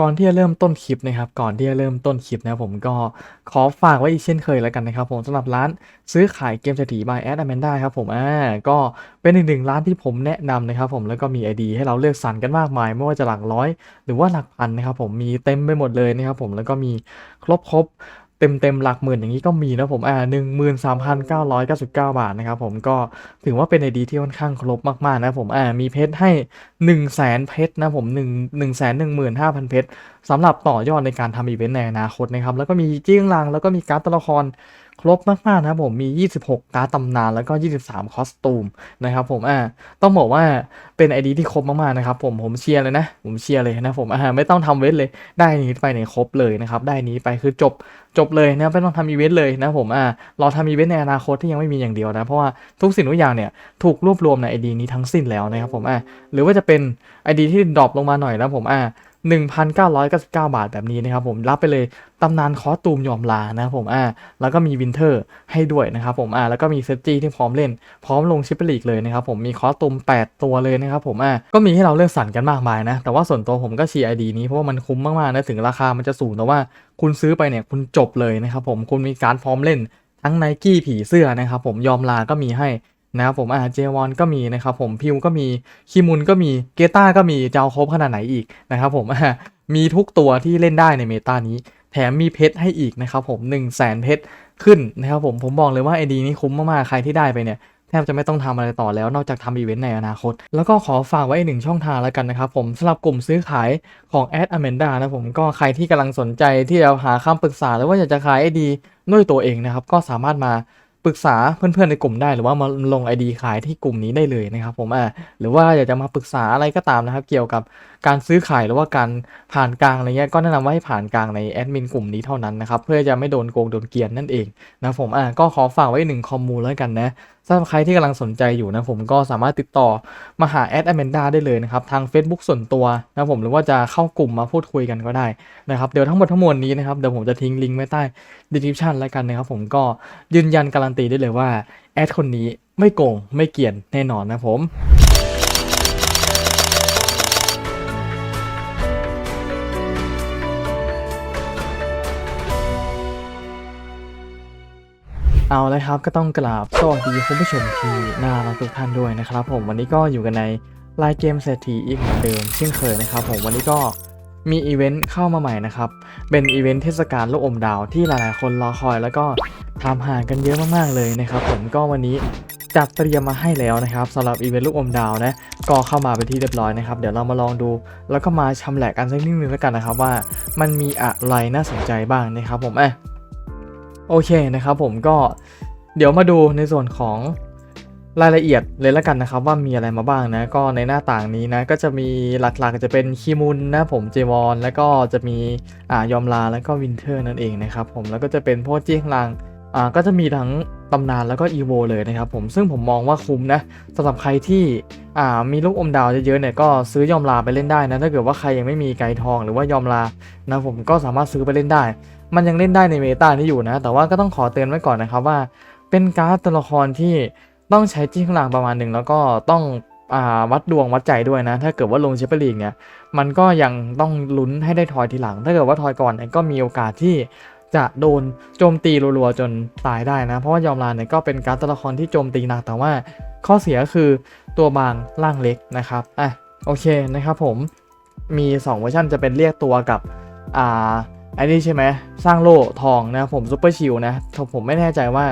ก่อนที่จะเริ่มต้นคลิปนะครับ ก่อนที่จะเริ่มต้นคลิปนะผมก็ขอฝากไว้อีกเช่นเคยแล้วกันนะครับผมสำหรับร้านซื้อขายเกมเศรษฐี by แอดอแมนด้าครับผมอ่าก็เป็นอีกหนึ่งร้านที่ผมแนะนำนะครับผมแล้วก็มีไอดีให้เราเลือกสรรกันมากมาย ไม่ว่าจะหลักร้อย หรือว่าหลักพันนะครับผมมีเต็มไปหมดเลยนะครับผมแล้วก็มีครบครบ ต็มเต็มหลักหมื่นอย่างนี้ก็มีนะผมอ่าหนึ่งหมื่นสามพันเก้าร้อยเก้าสิบเก้าบาทนะครับผมก็ถือว่าเป็นไอดีที่ค่อนข้างครบมากๆนะผมอ่ามีเพชรให้1นึ่งแสนเพชรนะผมหนึ่งหนึ่งแสนหนึ่งหมื่นห้าพันเพชรสำหรับต่อยอดในการทำอีเวนต์ในอนาคตนะครับแล้วก็มีจิ้งลังแล้วก็มีการ์ดตัวละครครบมากๆนะครับผมมี 26 การ์ดตำนานแล้วก็ 23 คอสตูมนะครับผมอ่าต้องบอกว่าเป็นไอดีที่ครบมากๆนะครับผมผมเชียร์เลยนะ ผมเชียร์เลยนะผมอ่าไม่ต้องทำเวทเลยได้นี้ไปเนี่ยครบเลยนะครับได้นี้ไปคือจบ จบเลยนะไม่ต้องทำอีเวนต์เลยนะผมอ่ารอทำอีเวนต์ในอนาคตที่ยังไม่มีอย่างเดียวนะเพราะว่าทุกสิ่งทุกอย่างเนี่ยถูกรวบรวมในไอดีนี้ทั้งสิ้นแล้วนะครับผมอ่าหรือว่าจะเป็นไอดีที่ดรอปลงมาหน่อยนะผมอ่า 1,999 บาทแบบนี้นะครับผมรับไปเลยตำนานคอสตูมยอมลานะครับผมอ่าแล้วก็มีวินเทอร์ให้ด้วยนะครับผมอ่าแล้วก็มีเซตจี้ที่พร้อมเล่นพร้อมลงชิปเปอร์ลีกเลยนะครับผมมีคอสตูม 8 ตัวเลยนะครับผมอ่าก็มีให้เราเลือกสรรกันมากมายนะ แต่ว่าส่วนตัวผมก็เชียร์ไอดีนี้เพราะว่ามันคุ้มมากๆนะถึงราคามันจะสูงแต่ว่าคุณซื้อไปเนี่ยคุณจบเลยนะครับผมคุณมีการพร้อมเล่นทั้งไนกี้ผีเสื้อนะครับผมยอมลาก็มีให้ นะครับผมอ่าเจวอนก็มีนะครับผมพิวก็มีคิมุนก็มีเกต้าก็มีจะเอาครบขนาดไหนอีกนะครับผมอ่ามีทุกตัวที่เล่นได้ในเมตานี้ แถมมีเพชรให้อีกนะครับผม1 0 0 0 0แสนเพชรขึ้นนะครับผมผมบอกเลยว่าไอดีนี้คุ้มมากๆใครที่ได้ไปเนี่ยแทบจะไม่ต้องทำอะไรต่อแล้วนอกจากทำอีเวนต์ในอนาคต แล้วก็ขอฝากไว้อีกหนึ่งช่องทางแล้วกันนะครับผมสำหรับกลุ่มซื้อขายของ Ad Amanda นะผมก็ใครที่กำลังสนใจที่จะหาคำปรึกษาหรือว่าอยากจะขายไอดีด้วยตัวเองนะครับ ก็สามารถมา ปรึกษาเพื่อนๆในกลุ่มได้หรือว่ามาลง ID ขายที่กลุ่มนี้ได้เลยนะครับผมอ่าหรือว่าอยากจะมาปรึกษาอะไรก็ตามนะครับ เกี่ยวกับการซื้อขายหรือว่าการผ่านกลางอะไรเงี้ยก็แนะนำว่าให้ผ่านกลางในแอดมินกลุ่มนี้เท่านั้นนะครับเพื่อจะไม่โดนโกงโดนเกลียนนั่นเองนะผมอ่าก็ขอฝากไว้หนึ่งคอมมูลแล้วกันนะ สำหรับใครที่กำลังสนใจอยู่นะผมก็สามารถติดต่อมาหาแอดแอแมนดาได้เลยนะครับ ทาง Facebook ส่วนตัวนะผมหรือว่าจะเข้ากลุ่มมาพูดคุยกันก็ได้นะครับ เดี๋ยวทั้งหมดทั้งมวลนี้นะครับ เดี๋ยวผมจะทิ้งลิงก์ไว้ใต้ดีสคริปชันแล้วกันนะครับ ผมก็ยืนยันการันตีได้เลยว่าแอดคนนี้ไม่โกงไม่เกลียนแน่นอนนะผม เอาเลยครับก็ต้องกราบสวัสดีคุณผู้ชมที่น่ารักทุกท่านด้วยนะครับ ผมวันนี้ก็อยู่กันในรายเกมเศรษฐีอีกเหมือนเดิมเช่นเคยนะครับ ผมวันนี้ก็มีอีเวนต์เข้ามาใหม่นะครับ เป็นอีเวนต์เทศกาลลูกอมดาวที่หลายๆ คนรอคอยแล้วก็ทำหากันเยอะมากๆเลยนะครับ ผมก็วันนี้จัดเตรียมมาให้แล้วนะครับสำหรับอีเวนต์ลูกอมดาวนะก็เข้ามาเป็นที่เรียบร้อยนะครับ เดี๋ยวเรามาลองดู แล้วก็มาชำแหละกันสักนิดนึงแล้วกันนะครับว่า มันมีอะไรน่าสนใจบ้างนะครับ ผมเอะ โอเคนะครับผมก็เดี๋ยวมาดูในส่วนของรายละเอียดเลยล้วกันนะครับ ว่ามีอะไรมาบ้างนะ ก็ในหน้าต่างนี้นะ ก็จะมีหลักๆจะเป็นคีมุนนะผมเจวอนแล้วก็จะมีอ่ายอมลาแล้วก็วินเทอร์นั่นเองนะครับผมแล้วก็จะเป็นพวกเจี้ยงลางอ่าก็จะมีทั้งตำนานแล้วก็อีโวเลยนะครับผมซึ่งผมมองว่าคุ้มนะสำหรับใครที่อ่ามีลูกอมดาวเยอะๆเนี่ยก็ซื้อยอมลาไปเล่นได้นะถ้าเกิดว่าใครยังไม่มีไกด์ทองหรือว่ายอมลานะผมก็สามารถซื้อไปเล่นได้ มันยังเล่นได้ในเมตานี้อยู่นะ แต่ว่าก็ต้องขอเตือนไว้ก่อนนะครับว่า เป็นการ์ดตัวละครที่ต้องใช้จิ้งข้างหลังประมาณหนึ่งแล้วก็ต้องอวัดดวงวัดใจด้วยนะ ถ้าเกิดว่าลงเชปเปอร์ลีกเนี่ย มันก็ยังต้องลุ้นให้ได้ทอยทีหลัง ถ้าเกิดว่าทอยก่อนเนี่ยก็มีโอกาสที่จะโดนโจมตีรัวๆจนตายได้นะ เพราะว่ายอมลาเนี่ยก็เป็นการ์ดตัวละครที่โจมตีหนักแต่ว่าข้อเสียคือตัวบางร่างเล็กนะครับอะโอเคนะครับผมมี 2 เวอร์ชันจะเป็นเรียกตัวกับอ่า อันนี้ใช่ไหมสร้างโล่ทองนะผมซูเปอร์ชิลนะผมไม่แน่ใจว่า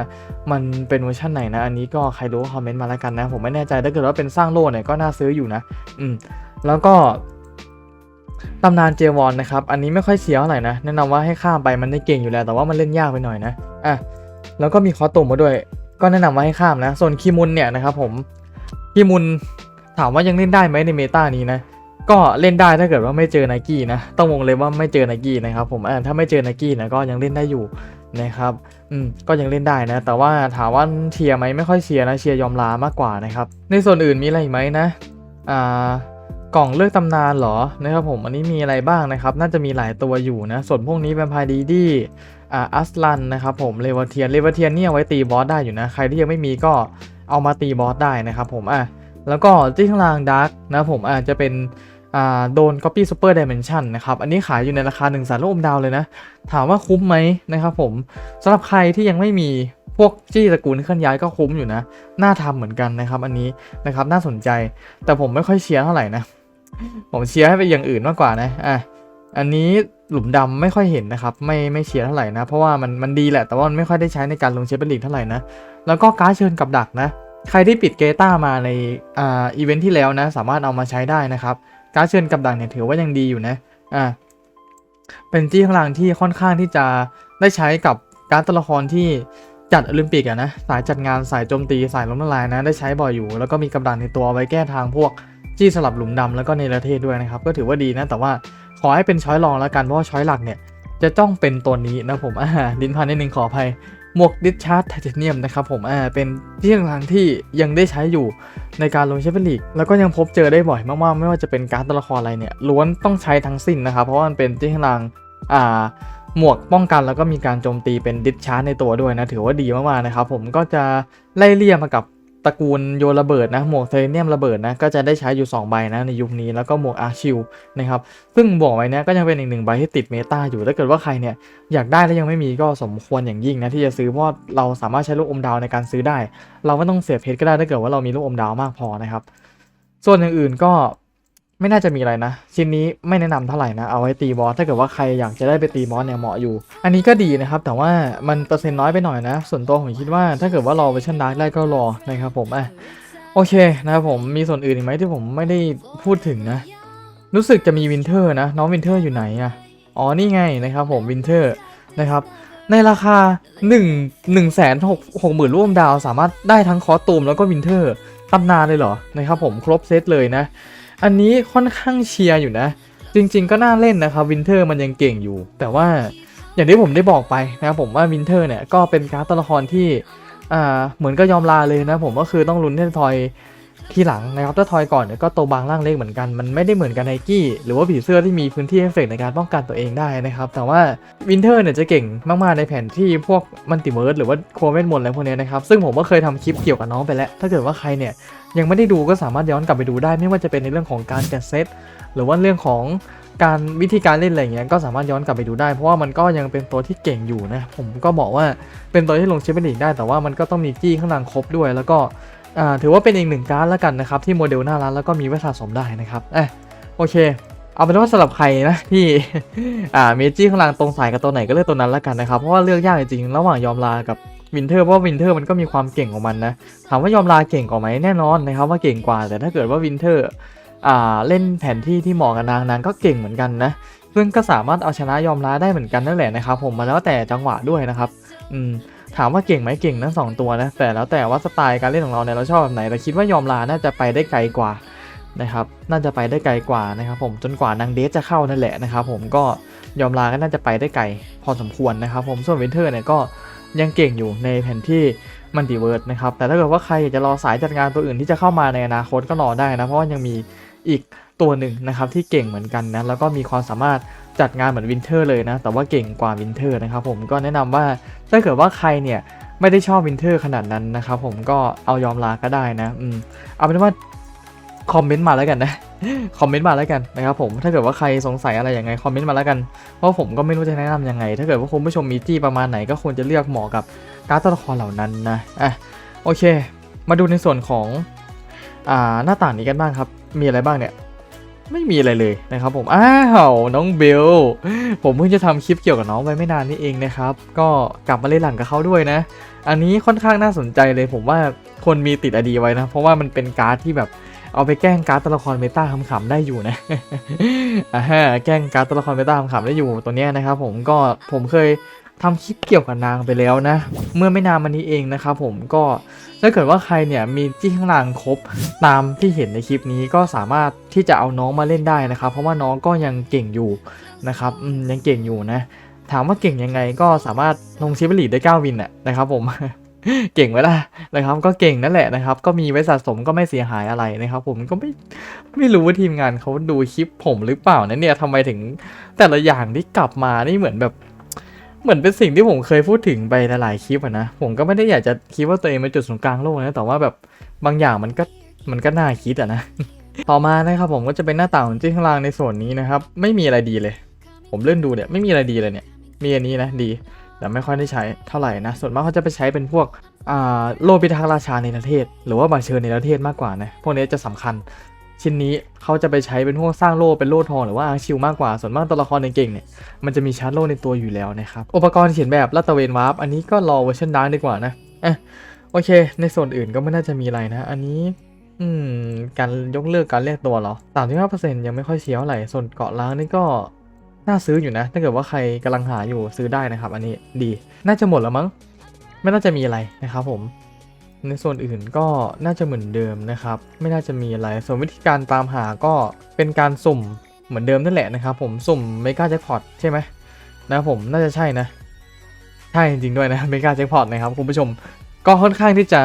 มันเป็นเวอร์ชันไหนนะ อันนี้ก็ใครรู้คอมเมนต์มาแล้วกันนะ ผมไม่แน่ใจถ้าเกิดว่าเป็นสร้างโล่เนี่ยก็น่าซื้ออยู่นะ อืมแล้วก็ตำนานเจวอนนะครับ อันนี้ไม่ค่อยเสียเท่าไหร่นะ แนะนำว่าให้ข้ามไปมันได้เก่งอยู่แล้ว แต่ว่ามันเล่นยากไปหน่อยนะอะแล้วก็มีคอตุ่มมาด้วย ก็แนะนำว่าให้ข้ามนะ ส่วนคีมุนเนี่ยนะครับผมคีมุนถามว่ายังเล่นได้ไหมในเมตานี้นะ ก็เล่นได้ถ้าเกิดว่าไม่เจอไนกี้นะ ต้องวงเลยว่าไม่เจอไนกี้นะครับผมอ่าถ้าไม่เจอไนกี้นะก็ยังเล่นได้อยู่นะครับอืมก็ยังเล่นได้นะ แต่ว่าถามว่าเชียร์ไหมไม่ค่อยเชียร์นะเชียร์ยอมลามากกว่านะครับ ในส่วนอื่นมีอะไรอีกไหมนะอ่ากล่องเลือกตำนานเหรอนะครับผมอันนี้มีอะไรบ้างนะครับ น่าจะมีหลายตัวอยู่นะ ส่วนพวกนี้แวมไพร์ดีดี้อ่าอัสลันนะครับผมเลวเทียนเลวเทียนเนี่ยไว้ตีบอสได้อยู่นะ ใครที่ยังไม่มีก็เอามาตีบอสได้นะครับผมอะแล้วก็จิ้างล่างดาร์กนะผมอาจจะเป็น โดน Copy Super Dimension นะครับ อันนี้ขายอยู่ในราคา1นึ่งแสนลูกอมดาวเลยนะ ถามว่าคุ้มไหมนะครับผมสำหรับใครที่ยังไม่มีพวกจี้ตระกูลเคลื่อนย้ายก็คุ้มอยู่นะ น่าทำเหมือนกันนะครับ อันนี้นะครับน่าสนใจ แต่ผมไม่ค่อยเชียร์เท่าไหร่นะ ผมเชียร์ให้ไปอย่างอื่นมากกว่านะ อะ อันนี้หลุมดำไม่ค่อยเห็นนะครับ ไม่ไม่เชียร์เท่าไหร่นะ เพราะว่ามันมันดีแหละ แต่ว่ามันไม่ค่อยได้ใช้ในการลงเชฟเปอร์ลีกเท่าไหร่นะ แล้วก็การ์ดเชิญกับดักนะ ใครที่ปิดเกต้ามาในอ่าอีเวนท์ที่แล้วนะ สามารถเอามาใช้ได้นะครับ การเชิญกับดักเนี่ยถือว่ายังดีอยู่นะอ่าเป็นจี้ข้างล่างที่ค่อนข้างที่จะได้ใช้กับการตัวละครที่จัดโอลิมปิกอะนะสายจัดงานสายโจมตีสายล้มละลายนะได้ใช้บ่อยอยู่ แล้วก็มีกับดักในตัวไว้แก้ทางพวกจี้สลับหลุมดำแล้วก็ในประเทศด้วยนะครับ ก็ถือว่าดีนะ แต่ว่าขอให้เป็นช้อยรองแล้วกันเพราะว่าช้อยหลักเนี่ยจะต้องเป็นตัวนี้นะผมอ่าลิ้นพันนิดนึงขออภัย หมวกดิชาร์ดไทเทเนียมนะครับผมอ่าเป็นที่ทางที่ยังได้ใช้อยู่ในการลงแชมเปี้ยนลีกแล้วก็ยังพบเจอได้บ่อยมากๆ ไม่ว่าจะเป็นการตัวละครอะไรเนี่ยล้วนต้องใช้ทั้งสิ้นนะครับ เพราะว่ามันเป็นที่ทางอ่าหมวกป้องกันแล้วก็มีการโจมตีเป็นดิชาร์ดในตัวด้วยนะ ถือว่าดีมากๆนะครับผมก็จะไล่เลี่ยมากับ ตระกูลโยนระเบิดนะหมวกเทเนียมระเบิดนะก็จะได้ใช้อยู่ 2 ใบนะในยุคนี้แล้วก็หมวกอาร์ชิลนะครับซึ่งบอกไว้นี้ก็ยังเป็นอีกหนึ่งใบที่ติดเมตาอยู่ถ้าเกิดว่าใครเนี่ยอยากได้แล้วยังไม่มีก็สมควรอย่างยิ่งนะที่จะซื้อเพราะเราสามารถใช้ลูกอมดาวในการซื้อได้ เราไม่ต้องเสียเพชรก็ได้ถ้าเกิดว่าเรามีลูกอมดาวมากพอนะครับส่วนอย่างอื่นก็ ไม่น่าจะมีอะไรนะ ชิ้นนี้ไม่แนะนำเท่าไหร่นะ เอาไว้ตีบอสถ้าเกิดว่าใครอยากจะได้ไปตีบอสเนี่ยเหมาะอยู่ อันนี้ก็ดีนะครับ แต่ว่ามันเปอร์เซ็นต์น้อยไปหน่อยนะ ส่วนตัวผมคิดว่าถ้าเกิดว่ารอเวอร์ชันดาร์กได้ก็รอนะครับผมอะโอเคนะครับผมมีส่วนอื่นอีกไหมที่ผมไม่ได้พูดถึงนะ รู้สึกจะมีวินเทอร์นะ น้องวินเทอร์อยู่ไหนอะอ๋อนี่ไงนะครับผมวินเทอร์นะครับในราคา 1 1 6 6 0 0 0ร่วมดาวสามารถได้ทั้งคอสตูมแล้วก็วินเทอร์ตำนานเลยเหรอนะครับผมครบเซตเลยนะ อันนี้ค่อนข้างเชียร์อยู่นะ จริง ๆ ก็น่าเล่นนะครับวินเทอร์มันยังเก่งอยู่ แต่ว่าอย่างที่ผมได้บอกไปนะครับผมว่าวินเทอร์เนี่ยก็เป็นการ์ดตัวละครที่อ่าเหมือนก็ยอมลาเลยนะ ผมก็คือต้องลุ้นให้ทอยทีหลังนะครับถ้าทอยก่อนเนี่ยก็โตบางร่างเล็กเหมือนกันมันไม่ได้เหมือนกันไนกี้หรือว่าผีเสื้อที่มีพื้นที่เอฟเฟกในการป้องกันตัวเองได้นะครับ แต่ว่าวินเทอร์เนี่ยจะเก่งมากๆในแผนที่พวกมันติเวิร์สหรือว่าโคเวนมอนอะไรพวกเนี้ยนะครับ ซึ่งผมก็เคยทำคลิปเกี่ยวกับน้องไปแล้ว ถ้าเกิดว่าใครเนี่ย ยังไม่ได้ดูก็สามารถย้อนกลับไปดูได้ ไม่ว่าจะเป็นในเรื่องของการจัดเซตหรือว่าเรื่องของการวิธีการเล่นอะไรเงี้ยก็สามารถย้อนกลับไปดูได้ เพราะว่ามันก็ยังเป็นตัวที่เก่งอยู่นะผมก็บอกว่าเป็นตัวที่ลงแชมเปี้ยนลีกได้ แต่ว่ามันก็ต้องมีจี้ข้างหลังครบด้วย แล้วก็ถือว่าเป็นอีกหนึ่งการ์ดแล้วกันนะครับที่โมเดลน่ารักแล้วก็มีไว้สะสมได้นะครับเอะโอเคเอาเป็นว่าสำหรับใครนะที่อ่าเมจี้ข้างหลังตรงสายกับตัวไหนก็เลือกตัวนั้นแล้วกันนะครับ เพราะว่าเลือกยากจริงๆระหว่างยอมลากับ วินเทอร์เพราะวินเทอร์มันก็มีความเก่งของมันนะถามว่ายอมลาเก่งกว่าไหมแน่นอนนะครับว่าเก่งกว่า แต่ถ้าเกิดว่าวินเทอร์เล่นแผนที่ที่เหมาะกับนางนางก็เก่งเหมือนกันนะซึ่งก็สามารถเอาชนะยอมลาได้เหมือนกันนั่นแหละนะครับ ผมมาแล้วแต่จังหวะด้วยนะครับ อืมถามว่าเก่งไหมเก่งทั้งสองตัวนะแต่แล้วแต่ว่าสไตล์การเล่นของเราเนี่ยเราชอบแบบไหนเราคิดว่ายอมลาน่าจะไปได้ไกลกว่านะครับ น่าจะไปได้ไกลกว่านะครับ ผมจนกว่านางเดสจะเข้านั่นแหละนะครับ ผมก็ยอมลาก็น่าจะไปได้ไกล พอสมควรนะครับ ผมส่วนวินเทอร์เนี่ยก็ ยังเก่งอยู่ในแผนที่มัลติเวิร์สนะครับ แต่ถ้าเกิดว่าใครอยากจะรอสายจัดงานตัวอื่นที่จะเข้ามาในอนาคตก็รอได้นะ เพราะว่ายังมีอีกตัวหนึ่งนะครับที่เก่งเหมือนกันนะ แล้วก็มีความสามารถจัดงานเหมือนวินเทอร์เลยนะ แต่ว่าเก่งกว่าวินเทอร์นะครับผมก็แนะนำว่าถ้าเกิดว่าใครเนี่ยไม่ได้ชอบวินเทอร์ขนาดนั้นนะครับผมก็เอายอมลาก็ได้นะ อืมเอาเป็นว่าคอมเมนต์มาแล้วกันนะ คอมเมนต์มาแล้วกันนะครับผมถ้าเกิดว่าใครสงสัยอะไรยังไงคอมเมนต์มาแล้วกันเพราะผมก็ไม่รู้จะแนะนำยังไง ถ้าเกิดว่าคุณผู้ชมมีจี้ประมาณไหนก็ควรจะเลือกเหมาะกับการ์ดตัวละครเหล่านั้นนะอะโอเค มาดูในส่วนของอ่าหน้าต่างนี้กันบ้างครับ มีอะไรบ้างเนี่ยไม่มีอะไรเลยนะครับผม อ้าวน้องเบล ผมเพิ่งจะทำคลิปเกี่ยวกับน้องไปไม่นานนี้เองนะครับ ก็กลับมาเล่นหลังกับเขาด้วยนะ อันนี้ค่อนข้างน่าสนใจเลยผมว่าคนมีติดอดีไว้นะ เพราะว่ามันเป็นการ์ดที่แบบ เอาไปแกล้งการ์ดตัวละครเมตาขำๆได้อยู่นะอ่าฮะแกล้งการ์ดตัวละครเมตาขำๆได้อยู่ตัวเนี้ยนะครับผมก็ผมเคยทำคลิปเกี่ยวกับนางไปแล้วนะ เมื่อไม่นานมานี้เองนะครับผมก็ถ้าเกิดว่าใครเนี่ยมีจี้ข้างล่างครบตามที่เห็นในคลิปนี้ก็สามารถที่จะเอาน้องมาเล่นได้นะครับ เพราะว่าน้องก็ยังเก่งอยู่นะครับยังเก่งอยู่นะ ถามว่าเก่งยังไงก็สามารถลงชิปลีดได้9วินอะนะครับผม เก่งไว้ละนะครับ ก็เก่งนั่นแหละนะครับ ก็มีไว้สะสมก็ไม่เสียหายอะไรนะครับ ผมก็ไม่ไม่รู้ว่าทีมงานเขาดูคลิปผมหรือเปล่านะเนี่ยทำไมถึงแต่ละอย่างที่กลับมานี่เหมือนแบบ เหมือนเป็นสิ่งที่ผมเคยพูดถึงไปหลายๆคลิปนะผมก็ไม่ได้อยากจะคิดว่าตัวเองเป็นจุดศูนย์กลางโลกนะแต่ว่าแบบบางอย่างมันก็มันก็น่าคิดอะนะต่อมานะครับผมก็จะเป็นหน้าต่างของจิ้งข้างล่างในส่วนนี้นะครับ ไม่มีอะไรดีเลย ผมเลื่อนดูเนี่ยไม่มีอะไรดีเลยเนี่ยมีอันนี้นะดี แต่ไม่ค่อยได้ใช้เท่าไหร่นะ ส่วนมากเขาจะไปใช้เป็นพวกอ่าโลพิทักราชาในประเทศ หรือว่าบัตรเชิญในประเทศมากกว่านะ พวกนี้จะสำคัญ ชิ้นนี้เขาจะไปใช้เป็นพวกสร้างโล่เป็นโล่ทองหรือว่าอาร์ชิวมากกว่า ส่วนมากตัวละครเก่งๆเนี่ย มันจะมีชาร์จโล่ในตัวอยู่แล้วนะครับ อุปกรณ์เขียนแบบลาดตเวนวาร์ป อันนี้ก็รอเวอร์ชันดาร์กดีกว่านะอะโอเค ในส่วนอื่นก็ไม่น่าจะมีอะไรนะ อันนี้อืมการยกเลิกการเรียกตัวเหรอสามสิบห้าเปอร์เซ็นต์ยังไม่ค่อยเชียวเท่าไหร่ส่วนเกาะล้างนี่ก็ น่าซื้ออยู่นะ ถ้าเกิดว่าใครกำลังหาอยู่ซื้อได้นะครับ อันนี้ดี น่าจะหมดแล้วมั้ง ไม่น่าจะมีอะไรนะครับผม ในส่วนอื่นก็น่าจะเหมือนเดิมนะครับ ไม่น่าจะมีอะไร ส่วนวิธีการตามหาก็เป็นการสุ่มเหมือนเดิมนั่นแหละนะครับผม สุ่มเมกาแจ็คพอตใช่ไหมนะครับผม น่าจะใช่นะ ใช่จริงๆด้วยนะเมกาแจ็คพอตนะครับคุณผู้ชม ก็ค่อนข้างที่จะ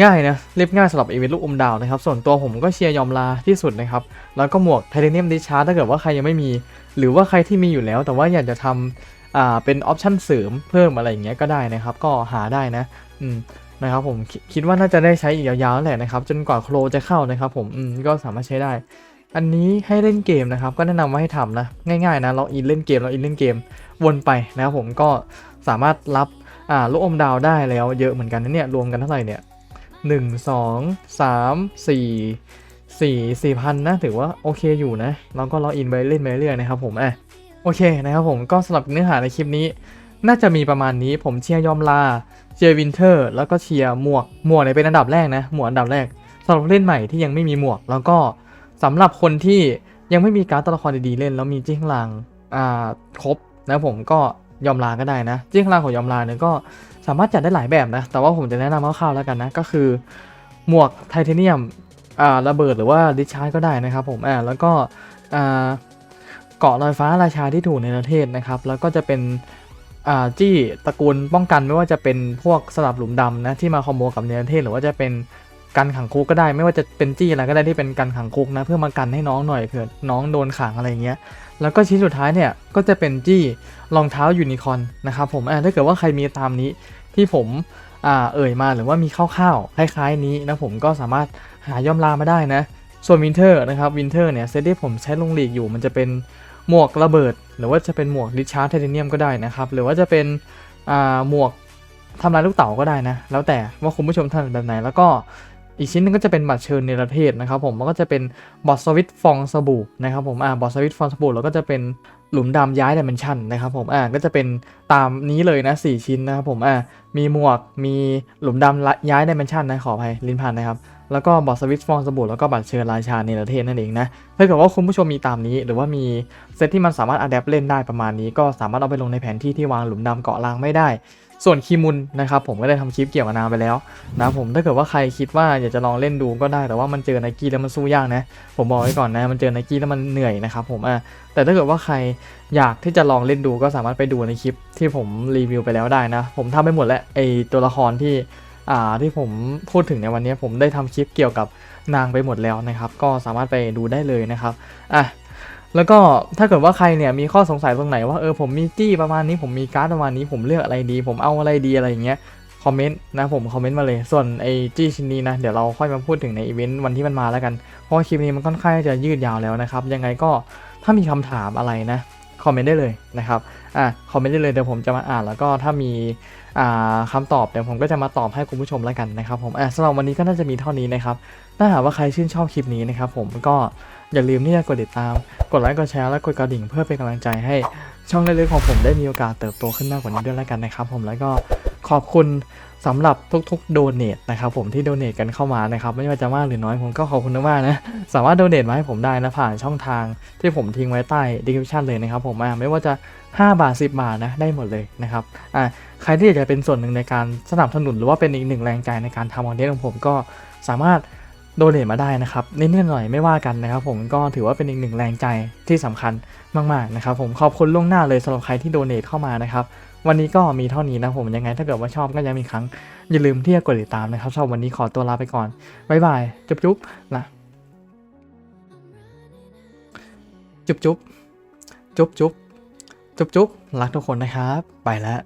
ง่ายนะเรียบง่ายสำหรับอีเวนต์ลูกอมดาวนะครับ ส่วนตัวผมก็เชียร์ยอมลาที่สุดนะครับ แล้วก็หมวกไทเทเนียมดิชาร์ถ้าเกิดว่าใครยังไม่มี หรือว่าใครที่มีอยู่แล้ว แต่ว่าอยากจะทำอ่าเป็นออปชั่นเสริมเพิ่มอะไรอย่างเงี้ยก็ได้นะครับ ก็หาได้นะอืมนะครับผมคิดคิดว่าน่าจะได้ใช้อีกยาวๆแหละนะครับ จนกว่าโครจะเข้านะครับ ผมอืมก็สามารถใช้ได้ อันนี้ให้เล่นเกมนะครับ ก็แนะนำว่าให้ทำนะง่ายๆนะเราอินเล่นเกมเราอินเล่นเกมวนไปนะครับผมก็สามารถรับอ่าลูกอมดาวได้แล้วเยอะเหมือนกันนะเนี่ยรวมกันเท่าไหร่เนี่ย หนึ่งสองสามสี่สี่สี่พันนะ ถือว่าโอเคอยู่นะ เราก็ล็อกอินไปเล่นไปเรื่อยนะครับผมอะโอเคนะครับผมก็สำหรับเนื้อหาในคลิปนี้ น่าจะมีประมาณนี้ผมเชียร์ยอมลาเชียร์วินเทอร์แล้วก็เชียร์หมวกหมวกเนี่ยเป็นอันดับแรกนะหมวกอันดับแรกสำหรับเล่นใหม่ที่ยังไม่มีหมวก แล้วก็สำหรับคนที่ยังไม่มีการ์ดตัวละครดีๆเล่น แล้วมีจิ้งหลังอ่าครบนะผมก็ยอมลาก็ได้นะ จิ้งหลังของยอมลาเนี่ยก็ สามารถจัดได้หลายแบบนะ แต่ว่าผมจะแนะนำคร่าวๆแล้วกันนะ ก็คือ หมวกไทเทเนียมระเบิดหรือว่าดิชาร์จก็ได้นะครับผมอ่าแล้วก็เกาะลอยฟ้าราชาที่ถูกในประเทศนะครับ แล้วก็จะเป็นจี้ตระกูลป้องกันไม่ว่าจะเป็นพวกสลับหลุมดำนะที่มาคอมโบกับเนรเทศ หรือว่าจะเป็นกันขังคุกก็ได้ ไม่ว่าจะเป็นจี้อะไรก็ได้ที่เป็นกันขังคุกนะ เพื่อมากันให้น้องหน่อยเผื่อน้องโดนขังอะไรเงี้ย แล้วก็ชิ้นสุดท้ายเนี่ยก็จะเป็นจี้รองเท้ายูนิคอร์นนะครับผมอ่าถ้าเกิดว่าใครมีตามนี้ที่ผมอเอ่ยมาหรือว่ามีคร่าวๆคล้ายๆนี้นะผมก็สามารถหาย่อมลามาได้นะ ส่วนวินเทอร์นะครับวินเทอร์เนี่ยเซตที่ผมใช้ลงหลีกอยู่ มันจะเป็นหมวกระเบิด หรือว่าจะเป็นหมวกดิชาร์ t ไทเทเนียมก็ได้นะครับ หรือว่าจะเป็นหมวกทำลายลูกเต๋าก็ได้นะ แล้วแต่ว่าคุณผู้ชมถนัดแบบไหนแล้วก็ อีกชิ้นนึงก็จะเป็นบัตรเชิญในประเทศนะครับผมมันก็จะเป็นบอสสวิตฟองสบู่นะครับผมอ่าบอสสวิตฟองสบู่แล้วก็จะเป็นหลุมดำย้ายดิเมนชันนะครับผมอ่าก็จะเป็นตามนี้เลยนะสี่ชิ้นนะครับผมอ่ามีหมวกมีหลุมดำละย้ายดิเมนชันนะขออภัยลิ้นพันนะครับแล้วก็บอสสวิตฟองสบู่แล้วก็บัตรเชิญราชาในประเทศนั่นเองนะถ้าเกิดว่าคุณผู้ชมมีตามนี้ หรือว่ามีเซตที่มันสามารถอัดแอปเล่นได้ประมาณนี้ ก็สามารถเอาไปลงในแผนที่ที่วางหลุมดำเกาะลางไม่ได้ ส่วนคีมุนนะครับผมก็ได้ทำคลิปเกี่ยวกับนางไปแล้วนะผมถ้าเกิดว่าใครคิดว่าอยากจะลองเล่นดูก็ได้แต่ว่ามันเจอไนกี้แล้วมันสู้ยากนะผมบอกไว้ก่อนนะมันเจอไนกี้แล้วมันเหนื่อยนะครับผมอะแต่ถ้าเกิดว่าใครอยากที่จะลองเล่นดูก็สามารถไปดูในคลิปที่ผมรีวิวไปแล้วได้นะ ผมทำไปหมดแล้วไอตัวละครที่อ่าที่ผมพูดถึงในวันนี้ผมได้ทำคลิปเกี่ยวกับนางไปหมดแล้วนะครับ ก็สามารถไปดูได้เลยนะครับอะ แล้วก็ถ้าเกิดว่าใครเนี่ยมีข้อสงสัยตรงไหนว่าเออผมมีจี้ประมาณนี้ผมมีการ์ดประมาณนี้ผมเลือกอะไรดี ผมเอาอะไรดีอะไรอย่างเงี้ยคอมเมนต์นะผมคอมเมนต์มาเลยส่วนไอจี้ชิ้นนี้นะเดี๋ยวเราค่อยมาพูดถึงในอีเวนต์วันที่มันมาแล้วกันเพราะคลิปนี้มันค่อนข้างจะยืดยาวแล้วนะครับยังไงก็ถ้ามีคำถามอะไรนะคอมเมนต์ได้เลยนะครับอะคอมเมนต์ได้เลยเดี๋ยวผมจะมาอ่านแล้วก็ถ้ามีอ่าคำตอบเดี๋ยวผมก็จะมาตอบให้คุณผู้ชมแล้วกันนะครับผมอะสำหรับวันนี้ก็น่าจะมีเท่านี้นะครับถ้าหากว่าใครชื่นชอบคลิปนี้นะครับผมก็ อย่าลืมที่จะกดติดตาม กดไลค์ กดแชร์ และกดกระดิ่งเพื่อเป็นกำลังใจให้ช่องเล็กๆของผมได้มีโอกาสเติบโตขึ้นมากกว่านี้ด้วยแล้วกันนะครับ ผมแล้วก็ขอบคุณสำหรับทุกๆโดเน a นะครับผมที่โดเน a กันเข้ามานะครับไม่ว่าจะมากหรือน้อยผมก็ขอบคุณมากๆนะสามารถโดเน a มาให้ผมได้นะผ่านช่องทางที่ผมทิ้งไว้ใต้ description เลยนะครับผมอะไม่ว่าจะ 5 บาท 10 บาทนะได้หมดเลยนะครับอะใครที่อยากจะเป็นส่วนหนึ่งในการสนับสนุนหรือว่าเป็นอีกหนึ่งแรงใจในการทำคอนเทนต์ของผมก็สามารถ โดเน a มาได้นะครับนิดๆหน่อยๆไม่ว่ากันนะครับผมก็ถือว่าเป็นอีกหนึ่งแรงใจที่สำคัญมากๆนะครับผมขอบคุณล่วงหน้าเลยสำหรับใครที่โดเน a เข้ามานะครับวันนี้ก็มีเท่านี้นะผมยังไงถ้าเกิดว่าชอบก็ยังมีครั้ง อย่าลืมที่จะกดติดตามนะครับสำหรับวันนี้ขอตัวลาไปก่อนบ๊ายบายจุ๊บจุ๊บนะจุ๊บจุ๊บจุ๊บจุ๊บจุ๊บจุ๊บรักทุกคนนะครับ ไปแล้ว